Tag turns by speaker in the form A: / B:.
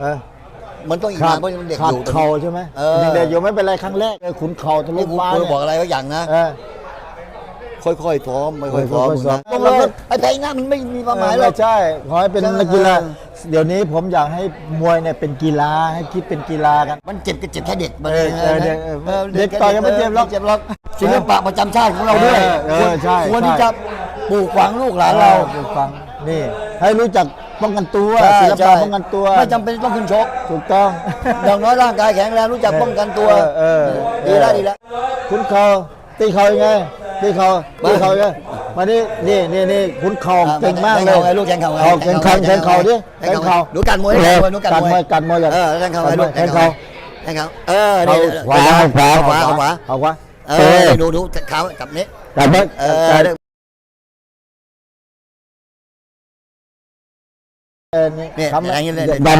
A: เออ
B: มันต้องอีก
A: ขาด
B: นานเพราะมันเด็ก
A: ขา
B: อ
A: ด
B: ยู่
A: เข่าใช่ไหม
B: เออ
A: ยังเด็กอยู่ไม่เป็นไรครั้งแรกเลยขุนเข่าทะลุ
B: นี่กู
A: ฟ้า
B: กู
A: เนี่ย
B: บอกอะไรไว้อย่างนะ
A: เออ
B: ค่อยๆซ้อมค่อยๆซ้อม
A: ค่อยๆซ้อม
B: ต้องเลยไอ้แพ้หน้ามันไม่มีความหมายหรอก
A: ไม่ใช่ขอให้เป็น
B: ใช่
A: นักกีฬา
B: เออ
A: เดี๋ยวนี้ผมอยากให้มวยเนี่ยเป็นกีฬาให้คิดเป็นกีฬากัน
B: มันเจ็บก็เจ็บแค่เด็กมัน
A: เออ
B: อง
A: เออเด็กเออ
B: ออ
A: เด็กต่อยยังไม่เจ็บหรอก
B: เจ็บหรอกศิลปะประจำชาติของเราด้วย
A: เออเออใช่
B: ควรที่
A: ใช่
B: จะ ปลูกฝังลูกหลานเรา
A: ออฟังนี่ ให้รู้จักป้องกันตัว
B: ใช่
A: ศิล
B: ใช่
A: ปะป้องกันตัว
B: ไม่จำเป็นต้องขึ้นชก
A: ถูกต้อง
B: อย่างน้อยร่างกายแข็งแรงรู้จักป้องกันตัว
A: เออเออ
B: ดีแล้วดีแล้ว
A: ขุนเข่าตีเข่ายังไงตีเข่าตีเข่ายังไงมานี่นี่นี่นี่ขุนเข่าเก่งมากเลย
B: แทงเข่าไงลูกแทงเข่าไง
A: อแข่งเข่าแข่งเข่าดิ
B: แทงเข่าดูการมวย
A: เออ
B: ดูการ
A: การ
B: ม
A: ม
B: ว
A: วยยการมวยอย่าง
B: เออแทงเข่าไงลูก
A: แข่งเข่า
B: แทงเข่าเออ
A: เอา
B: นี่
A: ขวาขวา
B: ขวาขวา
A: เอาขวา
B: เออดูดูเท้ากับนี้
A: แต่ไม่
B: เอ
A: แต่ เออนี่
B: เนี่ย
A: ทำ
B: อย่างนี้เลย
A: ดันไป